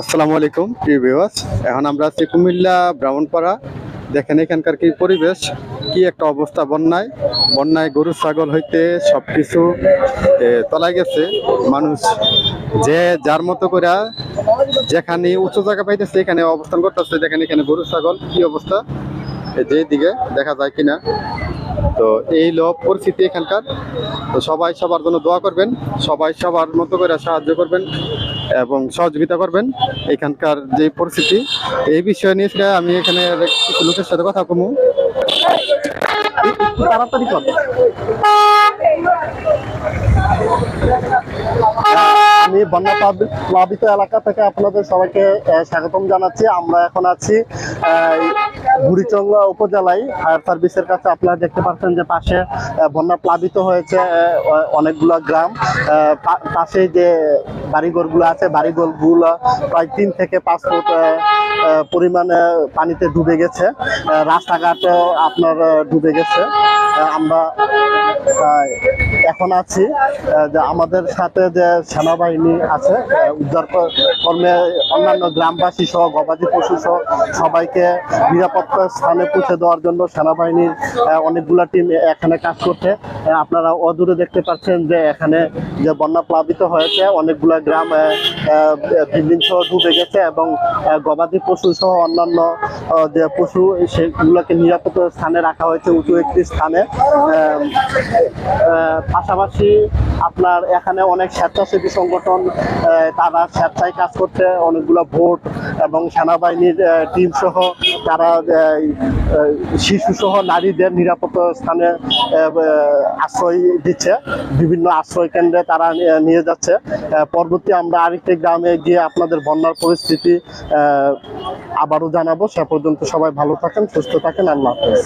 আসসালামু আলাইকুম, প্রিয় ভিউয়ার্স। এখন আমরা আছি কুমিল্লা ব্রাহ্মণপাড়া। দেখেন এখানকার কি পরিবেশ, কি একটা অবস্থা বন্যায়। বন্যায় গরু, ছাগল হইতে সব কিছু তলায় গেছে। মানুষ যে, যার মতো করে যেখানে উঁচু জায়গা পাইতেছে, এখানে অবস্থান করতেছে। দেখেন এখানে গরু, ছাগল, কি অবস্থা? যে দিকে দেখা যায় কিনা। তো এই লোক পরিস্থিতি এখানকার। তো সবাই সবার জন্য দোয়া করবেন, সবাই সবার মতো করে সাহায্য করবেন। এবং সহযোগিতা করবেন এখানকার যে পরিস্থিতি। এই বিষয় নিয়ে আমি এখানে কিছু লোকের সাথে কথা কমু তাড়াতাড়ি কর। আমি বন্যা প্লাবি- প্লাবিত এলাকা থেকে আপনাদের সবাইকে স্বাগতম জানাচ্ছি। আমরা এখন আছি বুড়িচঙ্গা উপজেলায় ফায়ার সার্ভিসের কাছে আপনারা দেখতে পাচ্ছেন যে পাশে বন্যা প্লাবিত হয়েছে অনেকগুলো গ্রাম। পাশে যে বাড়িঘরগুলো আছে, বাড়িঘরগুলো প্রায় তিন থেকে পাঁচ ফুট পরিমাণে পানিতে ডুবে গেছে। রাস্তাঘাটও আপনার ডুবে গেছে। আমরা এখন আছি যে আমাদের সাথে যে সেনাবাহিনী আছে উদ্ধার কর্মে অন্যান্য গ্রামবাসী সহ, গবাদি পশু সহ, সবাইকে নিরাপত্তা স্থানে পৌঁছে দেওয়ার জন্য সেনাবাহিনীর অনেকগুলো টিম এখানে কাজ করছে। আপনারা অদূরে দেখতে পাচ্ছেন যে এখানে যে বন্যা প্লাবিত হয়েছে, অনেকগুলো গ্রাম বিল্ডিং সহ ডুবে গেছে এবং গবাদি পশু সহ অন্যান্য যে পশু, সেগুলোকে নিরাপদ স্থানে রাখা হয়েছে, উঁচু একটি স্থানে। পাশাপাশি আপনার এখানে অনেক স্বেচ্ছাসেবী সংগঠন তারা স্বেচ্ছায় কাজ করছে অনেকগুলো ভোট এবং সেনাবাহিনীর টিম সহ তারা শিশু সহ নারীদের নিরাপদ স্থানে আশ্রয় দিচ্ছে। বিভিন্ন আশ্রয় কেন্দ্রে তারা নিয়ে যাচ্ছে। পরবর্তী আমরা আরেকটি গ্রামে গিয়ে আপনাদের বন্যার পরিস্থিতি আবারও জানাব। সে পর্যন্ত সবাই ভালো থাকেন, সুস্থ থাকেন। আল্লাহ হাফেজ।